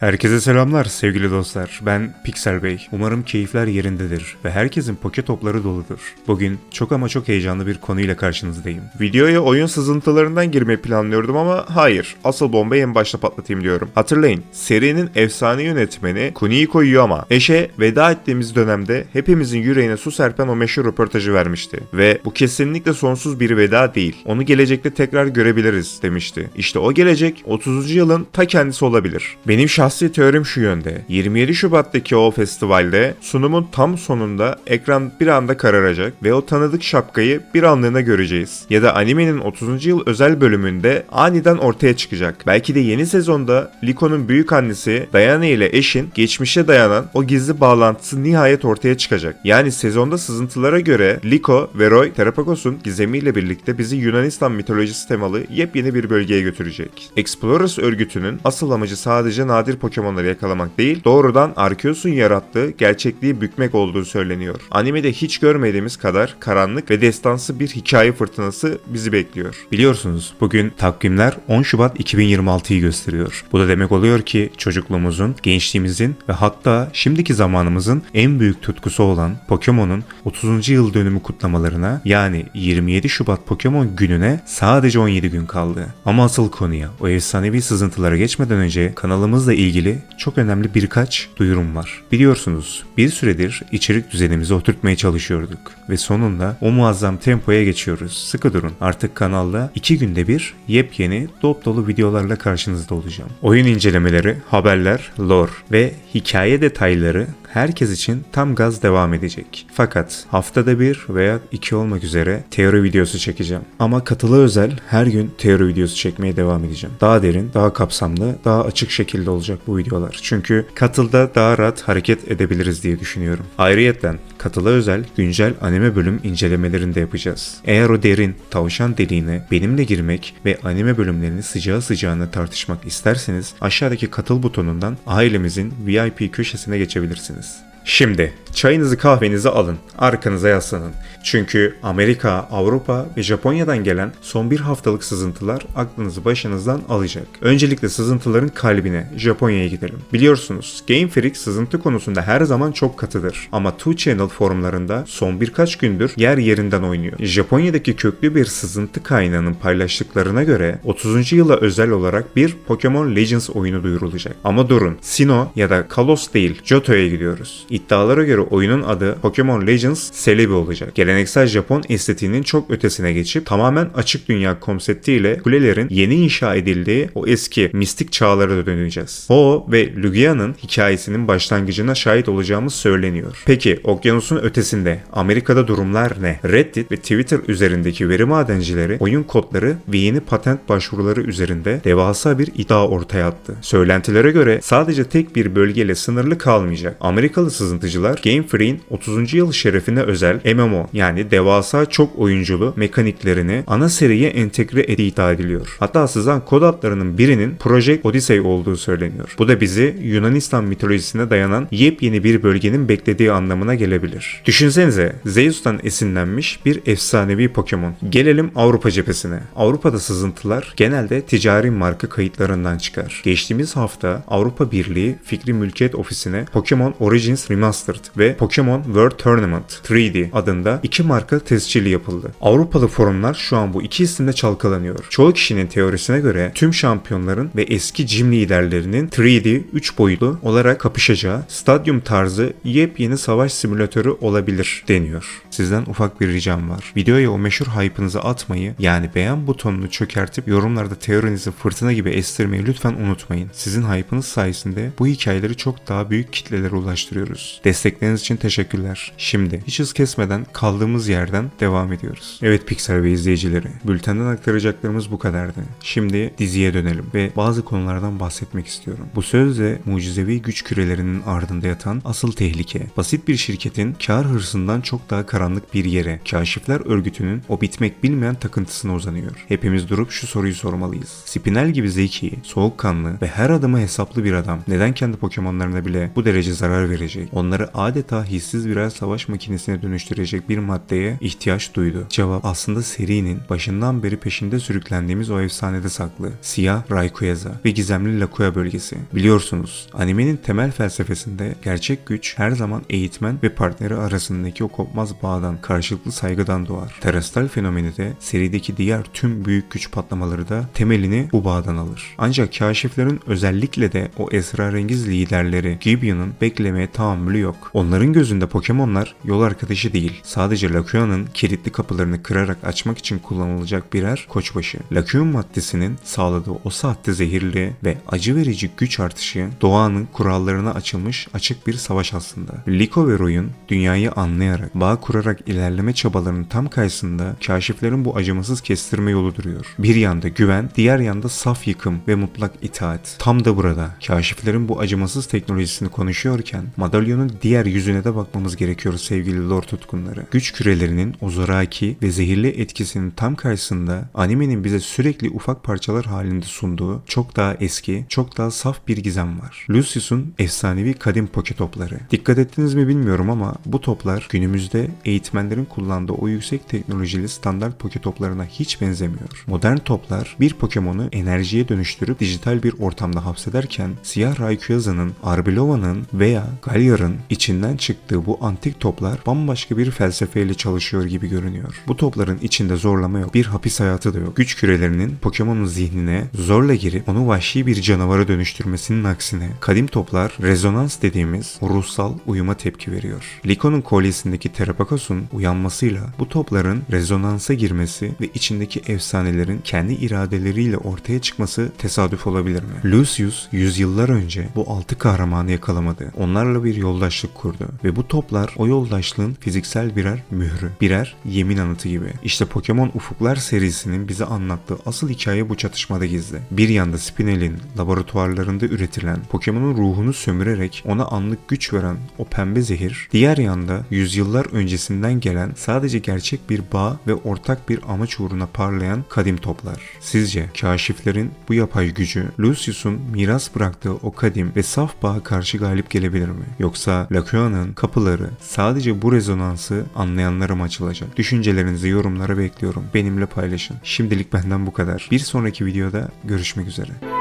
Herkese selamlar sevgili dostlar. Ben Pixel Bey. Umarım keyifler yerindedir ve herkesin poke topları doludur. Bugün çok ama çok heyecanlı bir konuyla karşınızdayım. Videoya oyun sızıntılarından girmeyi planlıyordum ama hayır. Asıl bombayı en başta patlatayım diyorum. Hatırlayın, serinin efsane yönetmeni Kunihiko Uyama, eşe veda ettiğimiz dönemde hepimizin yüreğine su serpen o meşhur röportajı vermişti. Ve bu kesinlikle sonsuz bir veda değil. Onu gelecekte tekrar görebiliriz demişti. İşte o gelecek 30. yılın ta kendisi olabilir. Benim şahsi teorim şu yönde. 27 Şubat'taki o festivalde sunumun tam sonunda ekran bir anda kararacak ve o tanıdık şapkayı bir anlığına göreceğiz. Ya da animenin 30. yıl özel bölümünde aniden ortaya çıkacak. Belki de yeni sezonda Liko'nun büyük annesi Diana ile eşin geçmişe dayanan o gizli bağlantısı nihayet ortaya çıkacak. Yani sezonda sızıntılara göre Liko ve Roy Terapakos'un gizemiyle birlikte bizi Yunanistan mitolojisi temalı yepyeni bir bölgeye götürecek. Explorers örgütünün asıl amacı sadece nadir Pokemon'ları yakalamak değil, doğrudan Arceus'un yarattığı gerçekliği bükmek olduğu söyleniyor. Animede hiç görmediğimiz kadar karanlık ve destansı bir hikaye fırtınası bizi bekliyor. Biliyorsunuz bugün takvimler 10 Şubat 2026'yı gösteriyor. Bu da demek oluyor ki çocukluğumuzun, gençliğimizin ve hatta şimdiki zamanımızın en büyük tutkusu olan Pokemon'un 30. yıl dönümü kutlamalarına yani 27 Şubat Pokemon gününe sadece 17 gün kaldı. Ama asıl konuya, o efsanevi sızıntılara geçmeden önce kanalımızla ilgili çok önemli birkaç duyurum var. Biliyorsunuz bir süredir içerik düzenimizi oturtmaya çalışıyorduk ve sonunda o muazzam tempoya geçiyoruz. Sıkı durun. Artık kanalda iki günde bir yepyeni dop dolu videolarla karşınızda olacağım. Oyun incelemeleri, haberler, lore ve hikaye detayları herkes için tam gaz devam edecek. Fakat haftada bir veya iki olmak üzere teori videosu çekeceğim. Ama katılı özel her gün teori videosu çekmeye devam edeceğim. Daha derin, daha kapsamlı, daha açık şekilde olacak bu videolar. Çünkü katılda daha rahat hareket edebiliriz diye düşünüyorum. Ayrıyeten katılı özel güncel anime bölüm incelemelerini de yapacağız. Eğer o derin tavşan deliğine benimle girmek ve anime bölümlerini sıcağı sıcağına tartışmak isterseniz aşağıdaki katıl butonundan ailemizin VIP köşesine geçebilirsiniz. です。Şimdi çayınızı kahvenizi alın, arkanıza yaslanın. Çünkü Amerika, Avrupa ve Japonya'dan gelen son bir haftalık sızıntılar aklınızı başınızdan alacak. Öncelikle sızıntıların kalbine, Japonya'ya gidelim. Biliyorsunuz Game Freak sızıntı konusunda her zaman çok katıdır. Ama 2Channel forumlarında son birkaç gündür yer yerinden oynuyor. Japonya'daki köklü bir sızıntı kaynağının paylaştıklarına göre 30. yıla özel olarak bir Pokemon Legends oyunu duyurulacak. Ama durun, Sinnoh ya da Kalos değil, Johto'ya gidiyoruz. İddialara göre oyunun adı Pokemon Legends Celebi olacak. Geleneksel Japon estetiğinin çok ötesine geçip tamamen açık dünya konseptiyle kulelerin yeni inşa edildiği o eski mistik çağlara da döneceğiz. Ho ve Lugia'nın hikayesinin başlangıcına şahit olacağımız söyleniyor. Peki okyanusun ötesinde Amerika'da durumlar ne? Reddit ve Twitter üzerindeki veri madencileri oyun kodları ve yeni patent başvuruları üzerinde devasa bir iddia ortaya attı. Söylentilere göre sadece tek bir bölgeyle sınırlı kalmayacak. Amerikalı sızıntıcılar Game Freak'in 30. yıl şerefine özel MMO yani devasa çok oyunculu mekaniklerini ana seriye entegre ettiği iddia ediliyor. Hatta sızan kod adlarının birinin Project Odyssey olduğu söyleniyor. Bu da bizi Yunanistan mitolojisine dayanan yepyeni bir bölgenin beklediği anlamına gelebilir. Düşünsenize Zeus'tan esinlenmiş bir efsanevi Pokemon. Gelelim Avrupa cephesine. Avrupa'da sızıntılar genelde ticari marka kayıtlarından çıkar. Geçtiğimiz hafta Avrupa Birliği Fikri Mülkiyet Ofisi'ne Pokemon Origins Remastered ve Pokemon World Tournament 3D adında iki marka tescili yapıldı. Avrupalı forumlar şu an bu iki isimle çalkalanıyor. Çoğu kişinin teorisine göre tüm şampiyonların ve eski gym liderlerinin 3D 3 boyutlu olarak kapışacağı stadyum tarzı yepyeni savaş simülatörü olabilir deniyor. Sizden ufak bir ricam var. Videoya o meşhur hype'ınızı atmayı yani beğen butonunu çökertip yorumlarda teorinizi fırtına gibi estirmeyi lütfen unutmayın. Sizin hype'ınız sayesinde bu hikayeleri çok daha büyük kitlelere ulaştırıyoruz. Destekleriniz için teşekkürler. Şimdi hiç hız kesmeden kaldığımız yerden devam ediyoruz. Evet Pixar ve izleyicileri, bültenden aktaracaklarımız bu kadardı. Şimdi diziye dönelim ve bazı konulardan bahsetmek istiyorum. Bu sözde mucizevi güç kürelerinin ardında yatan asıl tehlike, basit bir şirketin kar hırsından çok daha karanlık bir yere, kaşifler örgütünün o bitmek bilmeyen takıntısına uzanıyor. Hepimiz durup şu soruyu sormalıyız. Spinel gibi zeki, soğukkanlı ve her adımı hesaplı bir adam neden kendi Pokemon'larına bile bu derece zarar verecek? Onları adeta hissiz birer savaş makinesine dönüştürecek bir maddeye ihtiyaç duydu? Cevap aslında serinin başından beri peşinde sürüklendiğimiz o efsanede saklı. Siyah Rayquaza ve gizemli Lakuya bölgesi. Biliyorsunuz animenin temel felsefesinde gerçek güç her zaman eğitmen ve partneri arasındaki o kopmaz bağdan, karşılıklı saygıdan doğar. Terastal fenomeni de serideki diğer tüm büyük güç patlamaları da temelini bu bağdan alır. Ancak kaşiflerin özellikle de o esrarengiz liderleri Gibeon'un beklemeye tahammülü yok. Onların gözünde Pokemonlar yol arkadaşı değil. Sadece Lakua'nın kilitli kapılarını kırarak açmak için kullanılacak birer koçbaşı. Lakuon maddesinin sağladığı o saatte zehirli ve acı verici güç artışı doğanın kurallarına açılmış açık bir savaş aslında. Liko ve Roy'un dünyayı anlayarak, bağ kurarak ilerleme çabalarının tam karşısında kaşiflerin bu acımasız kestirme yolu duruyor. Bir yanda güven, diğer yanda saf yıkım ve mutlak itaat. Tam da burada kaşiflerin bu acımasız teknolojisini konuşuyorken madalyonun diğer yüzüne de bakmamız gerekiyor sevgili lore tutkunları. Güç kürelerinin o zoraki ve zehirli etkisinin tam karşısında animenin bize sürekli ufak parçalar halinde sunduğu çok daha eski, çok daha saf bir gizem var. Lucius'un efsanevi kadim poke topları. Dikkat ettiniz mi bilmiyorum ama bu toplar günümüzde eğitmenlerin kullandığı o yüksek teknolojili standart poke toplarına hiç benzemiyor. Modern toplar bir Pokemon'u enerjiye dönüştürüp dijital bir ortamda hapsederken siyah Rayquaza'nın, Arbelova'nın veya Galyar'ın içinden çıktığı bu antik toplar bambaşka bir felsefeyle çalışıyor gibi görünüyor. Bu topların içinde zorlama yok, bir hapis hayatı da yok. Güç kürelerinin Pokemon'un zihnine zorla girip onu vahşi bir canavara dönüştürmesinin aksine kadim toplar rezonans dediğimiz ruhsal uyuma tepki veriyor. Liko'nun kolyesindeki Terapakos'un uyanmasıyla bu topların rezonansa girmesi ve içindeki efsanelerin kendi iradeleriyle ortaya çıkması tesadüf olabilir mi? Lucius yüzyıllar önce bu altı kahramanı yakalamadı. Onlarla bir yoldaşlık kurdu ve bu toplar o yoldaşlığın fiziksel birer mührü, birer yemin anıtı gibi. İşte Pokemon Ufuklar serisinin bize anlattığı asıl hikaye bu çatışmada gizli. Bir yanda Spinel'in laboratuvarlarında üretilen Pokemon'un ruhunu sömürerek ona anlık güç veren o pembe zehir, diğer yanda yüzyıllar öncesinden gelen sadece gerçek bir bağ ve ortak bir amaç uğruna parlayan kadim toplar. Sizce kaşiflerin bu yapay gücü Lucius'un miras bıraktığı o kadim ve saf bağa karşı galip gelebilir mi? Yoksa Lakua'nın kapıları sadece bu rezonansı anlayanlara mı açılacak? Düşüncelerinizi yorumlara bekliyorum. Benimle paylaşın. Şimdilik benden bu kadar. Bir sonraki videoda görüşmek üzere.